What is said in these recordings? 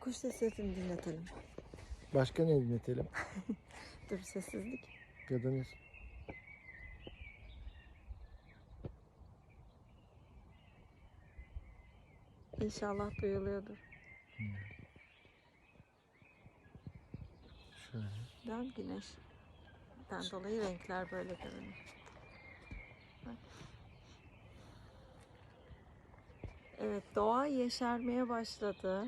Kuş sesini dinletelim. Başka ne dinletelim? Dur sessizlik. Ya da ne? İnşallah duyuluyordur. Şöyle. Dön güneşten dolayı renkler böyle görünüyor. Evet doğa yeşermeye başladı.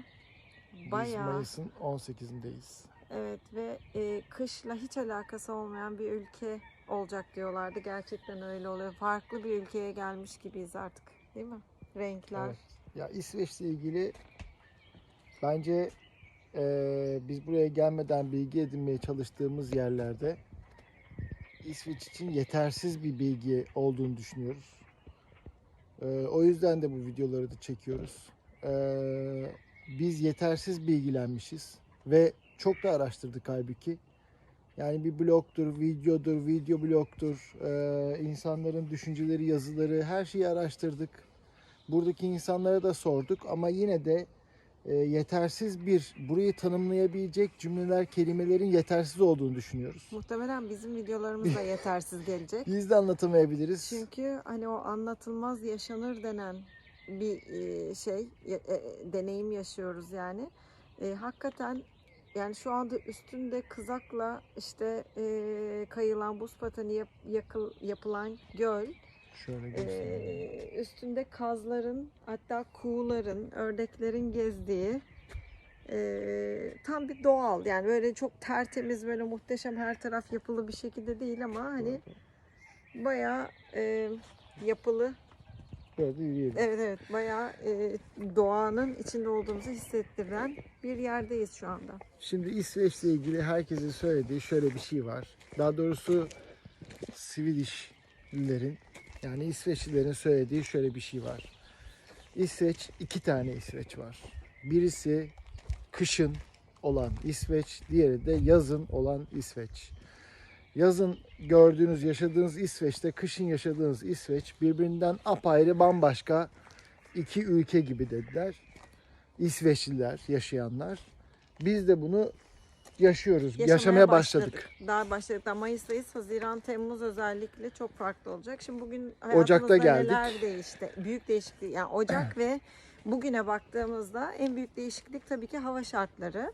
Biz Bayağı Mayıs'ın 18'indeyiz. evet ve e, kışla hiç alakası olmayan bir ülke olacak diyorlardı. Gerçekten öyle oluyor. Farklı bir ülkeye gelmiş gibiyiz artık değil mi? Renkler. Evet. Ya İsveç'le ilgili bence eee, biz buraya gelmeden bilgi edinmeye çalıştığımız yerlerde İsveç için yetersiz bir bilgi olduğunu düşünüyoruz. Eee, o yüzden de bu videoları da çekiyoruz. Eee, biz yetersiz bilgilenmişiz ve çok da araştırdık halbuki. Yani bir blogdur, videodur, video blogdur, eee, insanların düşünceleri, yazıları her şeyi araştırdık. Buradaki insanlara da sorduk ama yine de e, yetersiz bir burayı tanımlayabilecek cümleler, kelimelerin yetersiz olduğunu düşünüyoruz. Muhtemelen bizim videolarımız da yetersiz gelecek. Biz de anlatamayabiliriz. Çünkü hani o anlatılmaz yaşanır denen bir şey, e, deneyim yaşıyoruz yani. E, hakikaten yani şu anda üstünde kızakla işte e, kayılan buz pateni yap- yakıl, yapılan göl, Şöyle e, üstünde kazların hatta kuğuların, ördeklerin gezdiği e, tam bir doğal. Yani böyle çok tertemiz böyle muhteşem her taraf yapılı bir şekilde değil ama hani bayağı e, yapılı De yürüyelim. evet evet bayağı e, doğanın içinde olduğumuzu hissettiren bir yerdeyiz şu anda. Şimdi İsveç'le ilgili herkesin söylediği şöyle bir şey var. Daha doğrusu Swedishlilerin yani İsveçlilerin söylediği şöyle bir şey var. İsveç iki tane İsveç var. Birisi kışın olan İsveç, diğeri de yazın olan İsveç. Yazın gördüğünüz, yaşadığınız İsveç'te kışın yaşadığınız İsveç birbirinden apayrı bambaşka iki ülke gibi dediler. İsveçliler, yaşayanlar. Biz de bunu yaşıyoruz, yaşamaya, başladık. Daha başladık. Daha Mayıs'tayız. Haziran, Temmuz özellikle çok farklı olacak. Şimdi bugün Ocak'ta hayatımızda geldik. neler değişti? Büyük değişiklik. Yani Ocak ve bugüne baktığımızda en büyük değişiklik tabii ki hava şartları.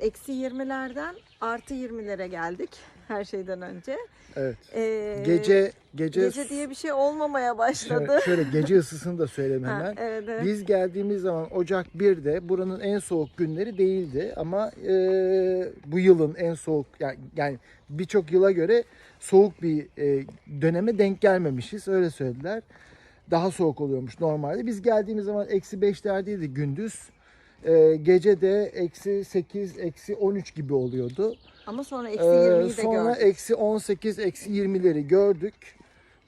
Eksi 20'lerden artı 20'lere geldik her şeyden önce. Evet. Ee, Gece gece, gece diye bir şey olmamaya başladı. şöyle, şöyle gece ısısını da söyleyeyim Ha, hemen. evet, evet. Biz geldiğimiz zaman Ocak 1'de buranın en soğuk günleri değildi ama e, bu yılın en soğuk yani, yani birçok yıla göre soğuk bir e, döneme denk gelmemişiz öyle söylediler. Daha soğuk oluyormuş normalde. Biz geldiğimiz zaman eksi 5'lerdeydi gündüz. E, gece de eksi 8, eksi 13 gibi oluyordu. Ama sonra eksi Ee, 20'yi de sonra gördük. eksi 18, eksi 20'leri gördük.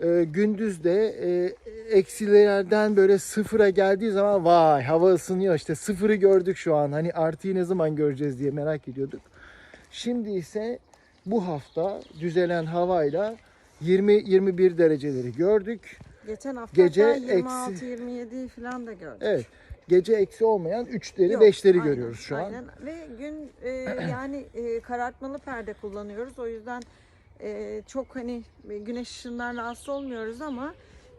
Ee, gündüz de e, eksilerden böyle sıfıra geldiği zaman vay hava ısınıyor işte sıfırı gördük şu an. Hani artıyı ne zaman göreceğiz diye merak ediyorduk. Şimdi ise bu hafta düzelen havayla 20-21 dereceleri gördük. Geçen hafta gece hatta eksi- 26-27 falan da gördük. Evet gece eksi olmayan 3'leri Yok, 5'leri aynen, görüyoruz şu an. aynen. Ve gün e, yani e, karartmalı perde kullanıyoruz. O yüzden e, çok hani güneş ışığından rahatsız olmuyoruz ama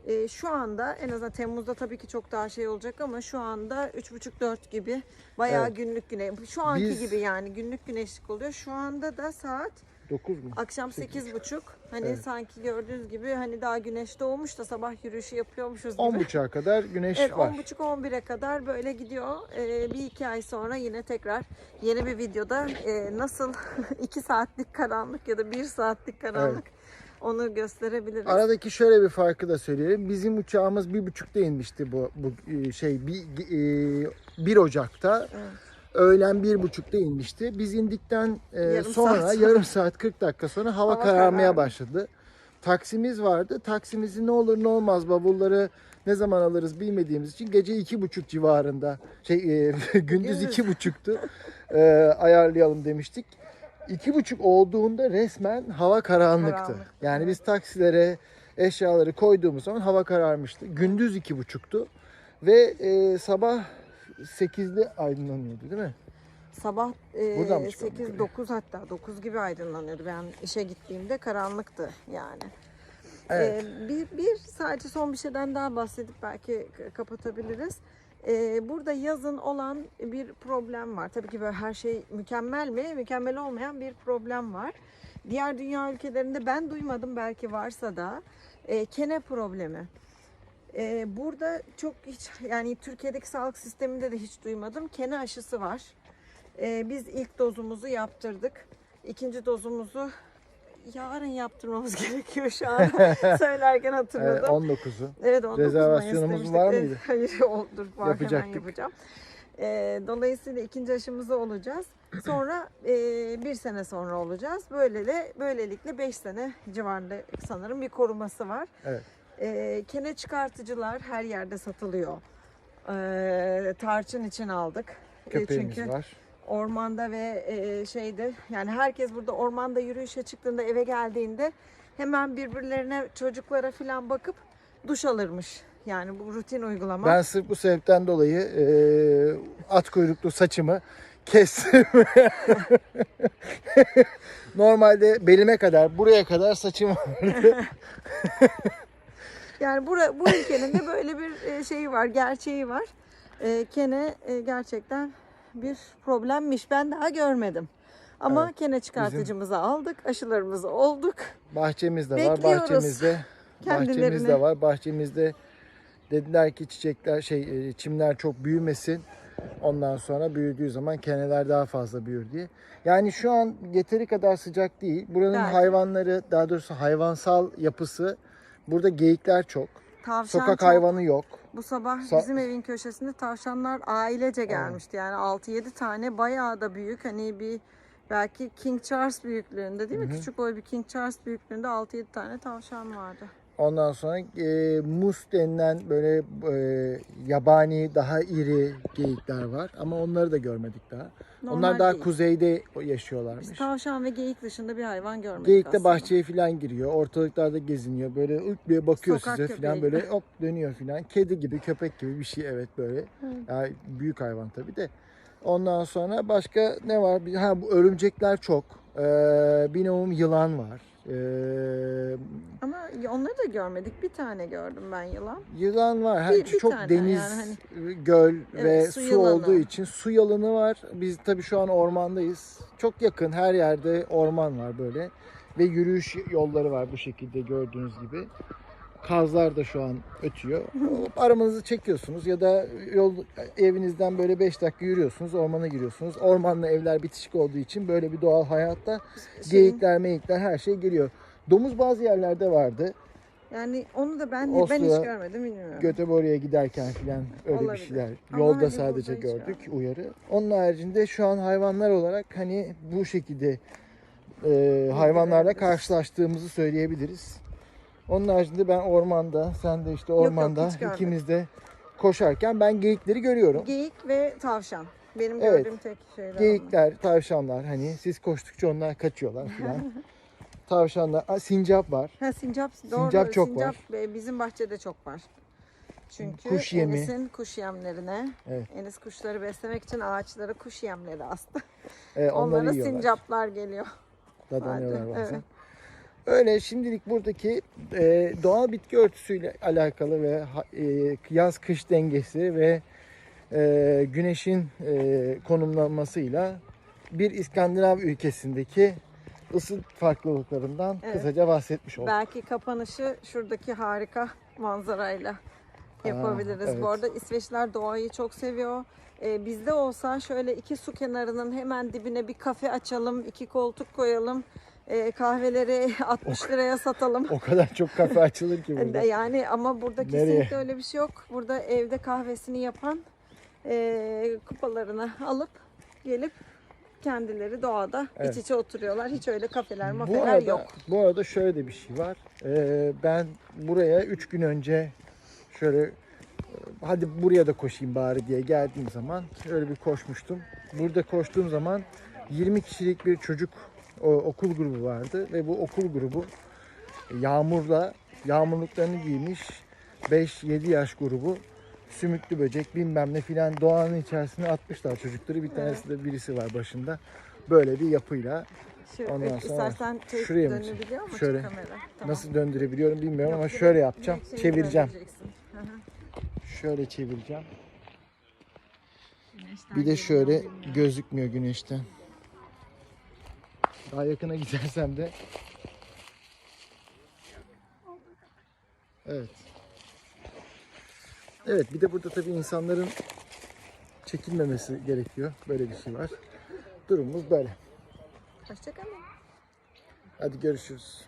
e, şu anda en azından Temmuz'da tabii ki çok daha şey olacak ama şu anda 3,5-4 gibi bayağı Evet. günlük güneş. Şu anki Biz- gibi yani günlük güneşlik oluyor. Şu anda da saat 9 mu? akşam Sekiz 8.30. Hani Evet. sanki gördüğünüz gibi hani daha güneş doğmuş da sabah yürüyüşü yapıyormuşuz gibi. 10.30'a kadar güneş Evet var. 10.30-11'e kadar böyle gidiyor. Ee, bir iki ay sonra yine tekrar yeni bir videoda e, nasıl iki saatlik karanlık ya da bir saatlik karanlık onu gösterebiliriz. Aradaki şöyle bir farkı da söyleyelim. Bizim uçağımız bir buçukta inmişti bu, bu e, şey bir, e, 1 Ocak'ta. Evet. Öğlen bir buçukta inmişti. Biz indikten e, Yarım sonra saat yarım saat 40 dakika sonra hava, Hava kararmaya karardı. başladı. Taksimiz vardı. Taksimizi ne olur ne olmaz bavulları ne zaman alırız bilmediğimiz için gece iki buçuk civarında şey e, gündüz iki buçuktu e, ayarlayalım demiştik. İki buçuk olduğunda resmen hava karanlıktı. Karanlıktı, Yani biz taksilere eşyaları koyduğumuz zaman hava kararmıştı. Gündüz iki buçuktu ve e, sabah 8'de aydınlanıyordu değil mi? sabah e, Buradan mı çıkalım 8-9 hatta 9 gibi aydınlanıyordu. Ben işe gittiğimde karanlıktı yani. Evet. Ee, bir, bir sadece son bir şeyden daha bahsedip belki kapatabiliriz. Ee, burada yazın olan bir problem var. Tabii ki böyle her şey mükemmel mi? Mükemmel olmayan bir problem var. Diğer dünya ülkelerinde ben duymadım belki varsa da e, kene problemi. Ee, burada çok hiç yani Türkiye'deki sağlık sisteminde de hiç duymadım. Kene aşısı var. Ee, biz ilk dozumuzu yaptırdık. İkinci dozumuzu yarın yaptırmamız gerekiyor şu an. Söylerken Evet, hatırladım. 19'u. Evet 19 Rezervasyonumuz var mıydı? Hayır oldur var Yapacaktık. yapacağım. Ee, dolayısıyla ikinci aşımızı olacağız. Sonra e, bir sene sonra olacağız. Böyle de böylelikle 5 sene civarında sanırım bir koruması var. Evet. Ee, kene çıkartıcılar her yerde satılıyor. Ee, tarçın için aldık. Ee, Köpeğimiz Çünkü var. ormanda ve e, şeyde yani herkes burada ormanda yürüyüşe çıktığında eve geldiğinde hemen birbirlerine çocuklara falan bakıp duş alırmış. Yani bu rutin uygulama. Ben sırf bu sebepten dolayı e, at kuyruklu saçımı kestim. Normalde belime kadar, buraya kadar saçım vardı. Yani bura, bu ülkenin de böyle bir e, şeyi var, gerçeği var. E, kene e, gerçekten bir problemmiş. Ben daha görmedim. Ama Evet, kene çıkartıcımızı aldık, aşılarımızı olduk. Bahçemizde var, Bekliyoruz bahçemizde. kendilerini. Bahçemizde var. Bahçemizde dediler ki çiçekler şey çimler çok büyümesin. Ondan sonra büyüdüğü zaman keneler daha fazla büyür diye. Yani şu an yeteri kadar sıcak değil. Buranın Belki. hayvanları, daha doğrusu hayvansal yapısı burada geyikler çok. Tavşan Sokak çok. hayvanı yok. Bu sabah Sa- bizim evin köşesinde tavşanlar ailece gelmişti. Yani 6-7 tane bayağı da büyük. Hani bir belki King Charles büyüklüğünde değil mi? Hı hı. Küçük boy bir King Charles büyüklüğünde 6-7 tane tavşan vardı. Ondan sonra e, mus denilen böyle e, yabani daha iri geyikler var ama onları da görmedik daha. Normal Onlar daha geyik. kuzeyde Biz yaşıyorlarmış. tavşan ve geyik dışında bir hayvan görmedik Geyik de aslında. bahçeye falan giriyor. Ortalıklarda geziniyor. Böyle ık bir bakıyor Sokak size falan köpeği. böyle hop dönüyor falan. Kedi gibi, köpek gibi bir şey evet böyle. Yani büyük hayvan tabii de. Ondan sonra başka ne var? Ha bu örümcekler çok. Ee, bir yılan var. Ee, Ama onları da görmedik. Bir tane gördüm ben yılan. Yılan var. Her Bir- bir çok tane deniz, yani göl Evet, ve su su, olduğu için su yılanı var. Biz tabii şu an ormandayız. Çok yakın her yerde orman var böyle ve yürüyüş yolları var bu şekilde gördüğünüz gibi. Kazlar da şu an ötüyor. Arabanızı çekiyorsunuz ya da yol evinizden böyle 5 dakika yürüyorsunuz, ormana giriyorsunuz. Ormanla evler bitişik olduğu için böyle bir doğal hayatta Şeyin- geyikler, meyikler her şey geliyor. Domuz bazı yerlerde vardı. yani onu da ben ben Oslo'ya hiç görmedim bilmiyorum. Göteborg'a giderken filan öyle bir Olabilir. şeyler. Ama Yolda hani sadece gördük uyarı. Onun haricinde şu an hayvanlar olarak hani bu şekilde e, hayvanlarla karşılaştığımızı söyleyebiliriz. Onun haricinde ben ormanda, sen de işte yok, ormanda hiç görmedim. ikimiz de koşarken ben geyikleri görüyorum. Geyik ve tavşan. Benim Evet. gördüğüm tek şeyler onlar. Geyikler, tavşanlar hani siz koştukça onlar kaçıyorlar filan. Tavşanlar, Aa, sincap var. Ha sincap, doğru. Sincap çok var. e, Bizim bahçede çok var. Çünkü Kuş yemi. Enis'in kuş yemlerine, Evet. Enis kuşları beslemek için ağaçlara kuş yemleri astı. E, onları Onlara yiyorlar. sincaplar geliyor. dadanıyorlar bazen. evet. Öyle şimdilik buradaki e, doğal bitki örtüsüyle alakalı ve e, yaz kış dengesi ve e, güneşin e, konumlanmasıyla bir İskandinav ülkesindeki ısı farklılıklarından Evet. kısaca bahsetmiş olduk. Belki kapanışı şuradaki harika manzarayla yapabiliriz. evet. Bu arada İsveçliler doğayı çok seviyor. Ee, bizde olsa şöyle iki su kenarının hemen dibine bir kafe açalım, iki koltuk koyalım. Ee, kahveleri 60 liraya satalım. O kadar çok kafe açılır ki burada. Yani ama burada Nereye? kesinlikle öyle bir şey yok. Burada evde kahvesini yapan e, kupalarını alıp gelip kendileri doğada Evet. iç içe oturuyorlar. Hiç öyle kafeler Bu mafeler arada, yok. bu arada şöyle de bir şey var. Ee, ben buraya 3 gün önce şöyle e, hadi buraya da koşayım bari diye geldiğim zaman şöyle bir koşmuştum. Burada koştuğum zaman 20 kişilik bir çocuk o, okul grubu vardı ve bu okul grubu yağmurla yağmurluklarını giymiş 5-7 yaş grubu sümüklü böcek bilmem ne filan doğanın içerisine atmışlar çocukları. Bir tanesi de birisi var başında. Böyle bir yapıyla Şu, Ondan sonra istersen şey şuraya mı Şöyle. kamera? Tamam. nasıl döndürebiliyorum bilmiyorum Yok, ama şöyle yapacağım. Çevireceğim. Şöyle çevireceğim. Güneşten Bir de şöyle gözükmüyor güneşten. Daha yakına gidersem de Evet. Evet bir de burada tabii insanların çekilmemesi gerekiyor. Böyle bir şey var. Durumumuz böyle. Hoşçakalın. Hadi görüşürüz.